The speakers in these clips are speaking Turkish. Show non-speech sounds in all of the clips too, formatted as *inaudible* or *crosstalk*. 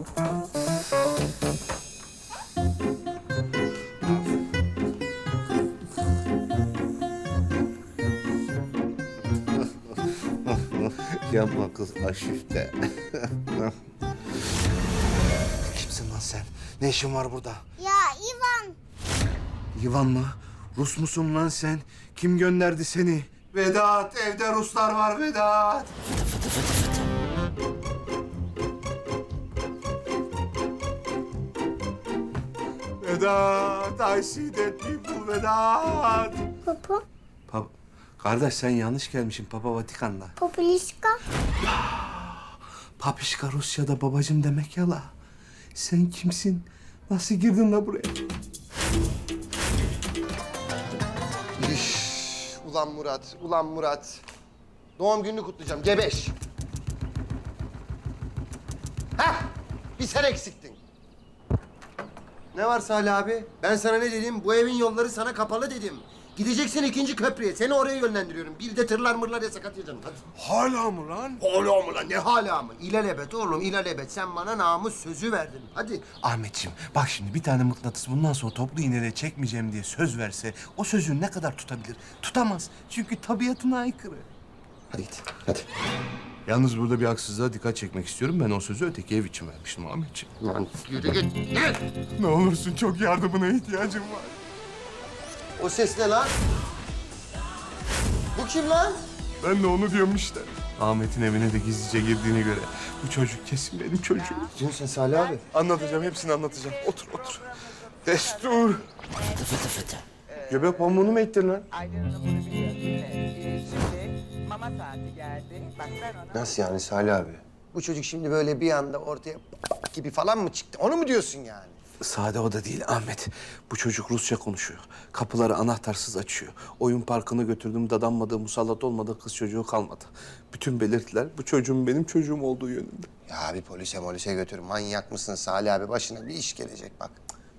*laughs* Yapma kız aşifte. *laughs* Kimsin lan sen? Ne işin var burada? Ya İvan. Ivan mı? Rus musun lan sen? Kim gönderdi seni? Vedat, evde Ruslar var Vedat. Vedat, I see dead people, Vedat. Papa. Pap Kardeş sen yanlış gelmişsin Papa Vatikan'da. Popülişka. Papişka Rusya'da babacım demek ya la. Sen kimsin? Nasıl girdin la buraya? İş, ulan Murat, ulan Murat. Doğum gününü kutlayacağım, gebeş. Hah, bir sen eksiktin. Ne var Salih abi? Ben sana ne dedim? Bu evin yolları sana kapalı dedim. Gideceksin ikinci köprüye. Seni oraya yönlendiriyorum. Bir de tırlar mırlar yasak atacaksın. Hadi. Hala mı lan? Hala mı lan? Ne hala mı? İlelebet oğlum, ilelebet. Sen bana namus sözü verdin. Hadi. Ahmetciğim bak şimdi bir tane mıknatıs bundan sonra toplu iğneyle çekmeyeceğim diye söz verse o sözü ne kadar tutabilir? Tutamaz. Çünkü tabiatına aykırı. Hadi git, hadi. Yalnız burada bir haksızlığa dikkat çekmek istiyorum. Ben o sözü öteki ev için vermiştim Ahmetciğim. Lan yürü git. Ne olursun çok yardımına ihtiyacım var. O ses ne lan? Bu kim lan? Ben de onu diyorum işte. Ahmet'in evine de gizlice girdiğine göre bu çocuk kesin benim çocuğum. Diyorsun sen Salih abi. Anlatacağım, hepsini anlatacağım. Otur, otur. Destur. Göbek pamuğunu mu ettin lan? Mama saati geldi. Bak ben ona... Nasıl yani Salih abi? Bu çocuk şimdi böyle bir anda ortaya gibi falan mı çıktı? Onu mu diyorsun yani? Sade o da değil Ahmet. Bu çocuk Rusça konuşuyor. Kapıları anahtarsız açıyor. Oyun parkına götürdüm dadanmadığı, musallat olmadığı kız çocuğu kalmadı. Bütün belirtiler bu çocuğun benim çocuğum olduğu yönünde. Ya bir polise molise götür. Manyak mısın Salih abi? Başına bir iş gelecek bak.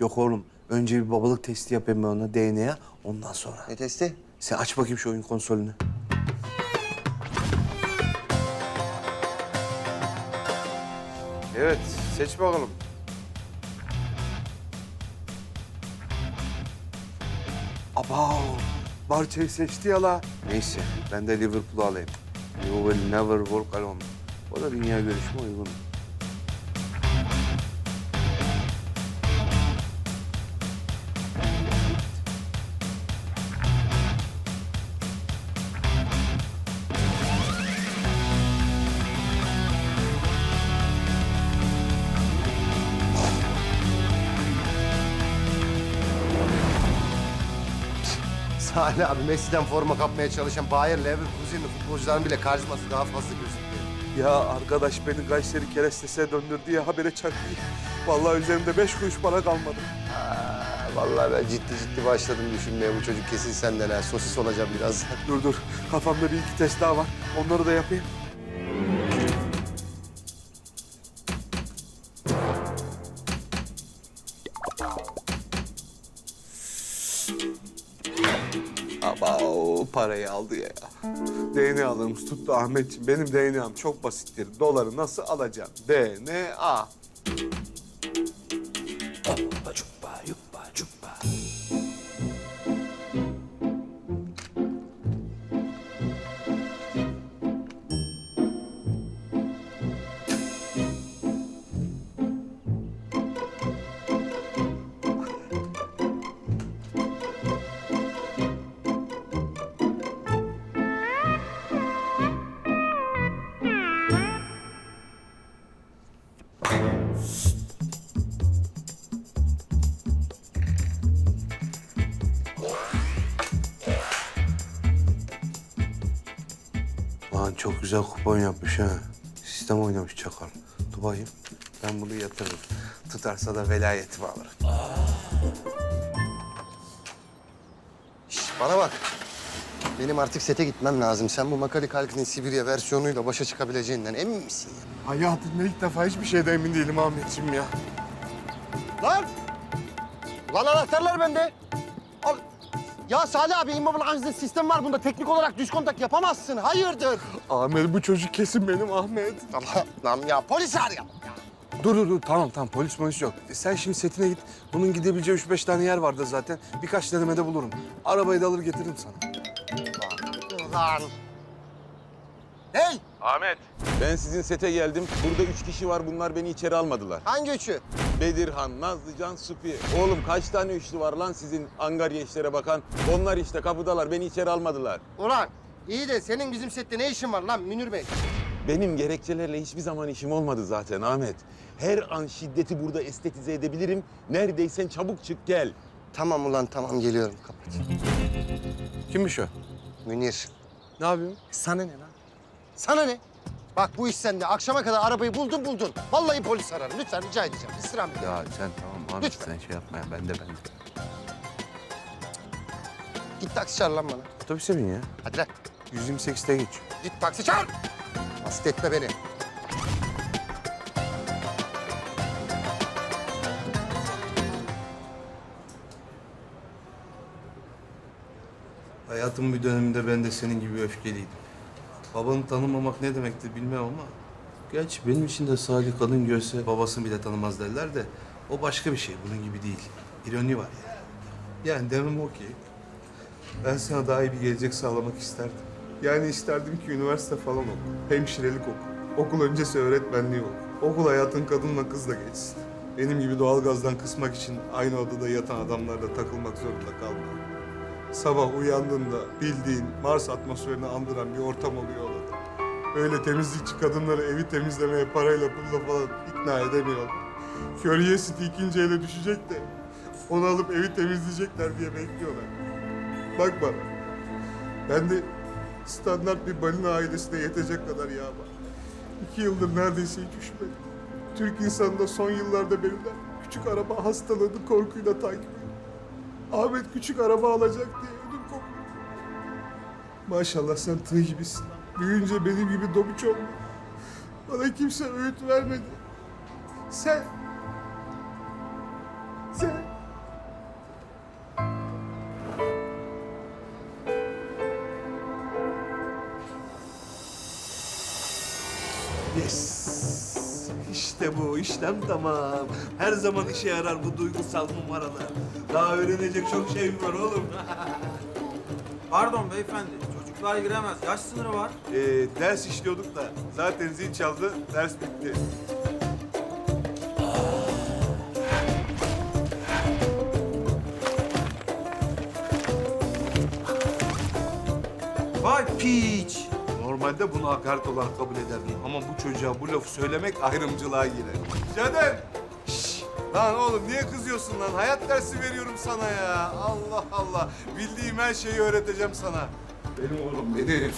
Yok oğlum. Önce bir babalık testi yapayım ben ona DNA. Ondan sonra. Ne testi? Sen aç bakayım şu oyun konsolünü. Evet, seç bakalım. Abav, Barça'yı seçti ya la. Neyse, ben de Liverpool'u alayım. You will never walk alone. O da dünya görüşüme uygun. Salih abi Messi'den forma kapmaya çalışan Bayer Leverkusen'li futbolcuların bile karizması daha fazla gözüküyor. Ya arkadaş beni Kayseri kerestesine döndürdü ya habere çaktı. Vallahi üzerimde beş kuruş para kalmadı. Aa, vallahi ben ciddi ciddi başladım düşünmeye. Bu çocuk kesin senden ha. Sosis olacağım birazdan. Dur dur, kafamda bir iki test daha var. Onları da yapayım. Parayı aldı ya. DNA'larımız tuttu Ahmetciğim. Benim DNA'm çok basittir. Doları nasıl alacağım? DNA. Güzel kupon yapmış ha. Sistem oynamış çakal. Dur bakayım. Ben bunu yatırırım. Tutarsa da velayetimi alırım. Şş, bana bak. Benim artık sete gitmem lazım. Sen bu Makali Kalkin'in Sibirya versiyonuyla başa çıkabileceğinden emin misin ya? Hayatımda ilk defa hiçbir şeyden emin değilim Ahmetciğim ya. Lan! Lan anahtarlar bende. Al. Ya Salih abi Immobil Anzil sistem var bunda. Teknik olarak düz kontak yapamazsın. Hayırdır? Ahmet bu çocuk kesin benim Ahmet. Allah lan ya polis arayalım ya. Dur dur dur tamam tamam polis polis yok. E, sen şimdi setine git. Bunun gidebileceği üç beş tane yer vardı zaten. Birkaç denemede bulurum. Arabayı da alır getiririm sana. Ulan. Hey! Ahmet. Ben sizin sete geldim. Burada üç kişi var. Bunlar beni içeri almadılar. Hangi üçü? Bedirhan, Nazlıcan, Supi. Oğlum kaç tane üçlü var lan sizin angarya işlere bakan? Onlar işte kapıdalar. Beni içeri almadılar. Ulan iyi de senin bizim sette ne işin var lan Münir Bey? Benim gerekçelerle hiçbir zaman işim olmadı zaten Ahmet. Her an şiddeti burada estetize edebilirim. Neredeysen çabuk çık gel. Tamam ulan tamam geliyorum kapat. Kimmiş o? Münir. Ne yapıyorsun? Sana ne lan? Sana ne? Bak bu iş sende. Akşama kadar arabayı buldun buldun. Vallahi polis ararım. Lütfen rica edeceğim. İstirham ediyorum. Ya sen tamam Ahmet Lütfen. sen şey yapma ya. Ben de ben de. Git taksi çağır lan bana. Otobüse bin ya. Hadi lan. 128'te geç. Git taksi çağır. Hasta etme beni. Hayatımın bir döneminde ben de senin gibi öfkeliydim. Babanı tanımamak ne demektir bilmem ama... Gerçi benim için de Salih kadın görse babasını bile tanımaz derler de... O başka bir şey, bunun gibi değil. İroni var ya. Yani demem o ki... Ben sana daha iyi bir gelecek sağlamak isterdim. Yani isterdim ki üniversite falan oku. Hemşirelik oku. Okul öncesi öğretmenliği oku. Okul hayatın kadınla kızla geçsin. Benim gibi doğalgazdan kısmak için aynı odada yatan adamlarla takılmak zorunda kalma. Sabah uyandığında bildiğin Mars atmosferini andıran bir ortam oluyor odada. Öyle temizlikçi kadınları evi temizlemeye parayla pulla falan ikna edemiyor. Curiosity ikinci ele düşecek de onu alıp evi temizleyecekler diye bekliyorlar. Bak bana. Ben de standart bir balina ailesine yetecek kadar yağ var. İki yıldır neredeyse hiç üşümedim. Türk insanı da son yıllarda benimden küçük araba hastalığını korkuyla takip ediyor. Ahmet küçük araba alacak diye ödüm. Maşallah sen tığ gibisin. Büyüyünce benim gibi domuç olma. Bana kimse öğüt vermedi. Sen... işlem tamam. Her zaman işe yarar bu duygusal numaralar. Daha öğrenecek çok şey var oğlum. *laughs* Pardon beyefendi, çocuklar giremez. Yaş sınırı var. Ee, ders işliyorduk da zaten zil çaldı, ders bitti. Vay piç! Normalde bunu hakaret olarak kabul ederdim ama bu çocuğa bu lafı söylemek ayrımcılığa girer. Caner! Şşş! Lan oğlum niye kızıyorsun lan? Hayat dersi veriyorum sana ya. Allah Allah. Bildiğim her şeyi öğreteceğim sana. Benim oğlum benim.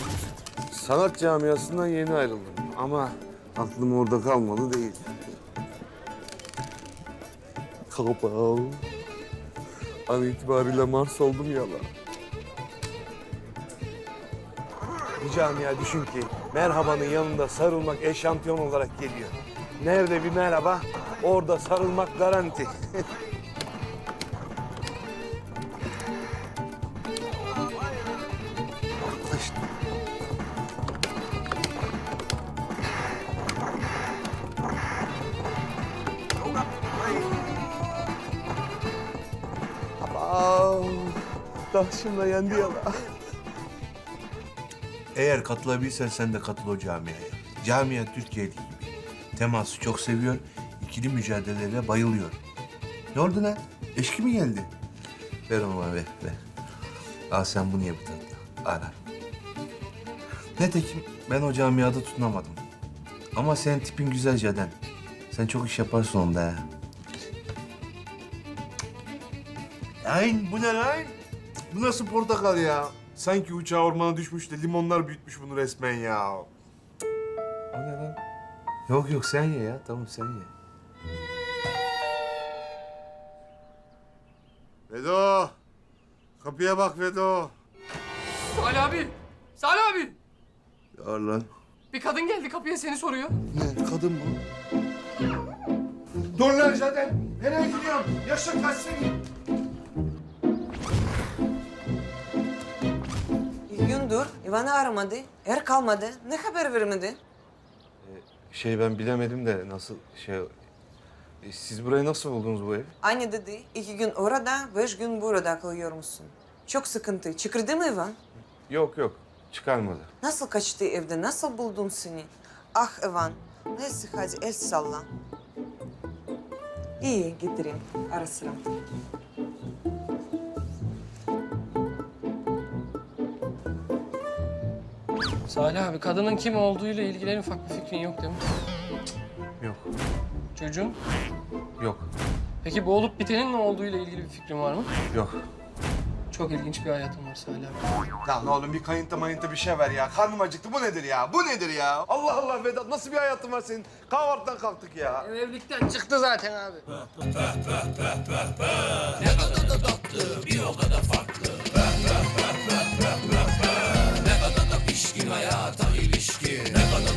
Sanat camiasından yeni ayrıldım ama aklım orada kalmadı değil. Kapav. An itibariyle Mars oldum ya Bir camia düşün ki merhabanın yanında sarılmak eşantiyon olarak geliyor. Nerede bir merhaba, orada sarılmak garanti. *laughs* Aman, taşımla yendi ya la. Eğer katılabilirsen sen de katıl o camiaya. Camia Türkiye'li gibi. Teması çok seviyor, ikili mücadelelere bayılıyor. Ne oldu lan? Eşki mi geldi? Ver onu bana ver, ver. Al sen bunu ye bu tatlı. Ara. Netekim ben o camiada tutunamadım. Ama senin tipin güzel Caden. Sen çok iş yaparsın onda ha. Lan bu ne lan? Bu nasıl portakal ya? Sanki uçağı ormana düşmüş de limonlar büyütmüş bunu resmen ya. O ne lan? Yok yok sen ye ya. Tamam sen ye. Vedo. Kapıya bak Vedo. Salih abi! Salih abi! Yar lan. Bir kadın geldi kapıya seni soruyor. Ne kadın bu? Dur lan zaten. Nereye gidiyorsun? Yaşın kaç gündür İvan'ı aramadı, er kalmadı, ne haber vermedi? Şey ben bilemedim de nasıl şey E, siz burayı nasıl buldunuz bu evi? Anne dedi iki gün orada, beş gün burada kalıyor musun? Çok sıkıntı. Çıkırdı mı Ivan? Yok yok. Çıkarmadı. Nasıl kaçtı evde? Nasıl buldun seni? Ah Ivan. Neyse hadi el salla. İyi getireyim ara sıra. Salih abi kadının kim olduğuyla ilgili en ufak bir fikrin yok değil mi? Yok. Çocuğun? Yok. Peki bu olup bitenin ne olduğuyla ilgili bir fikrin var mı? Yok. Çok ilginç bir hayatın var Salih abi. Lan oğlum bir kayıntı mayıntı bir şey ver ya. Karnım acıktı. Bu nedir ya? Bu nedir ya? Allah Allah Vedat nasıl bir hayatın var senin? Kahvaltıdan kalktık ya. Evlilikten çıktı zaten abi ilişkin hayata ilişkin. Ne kadar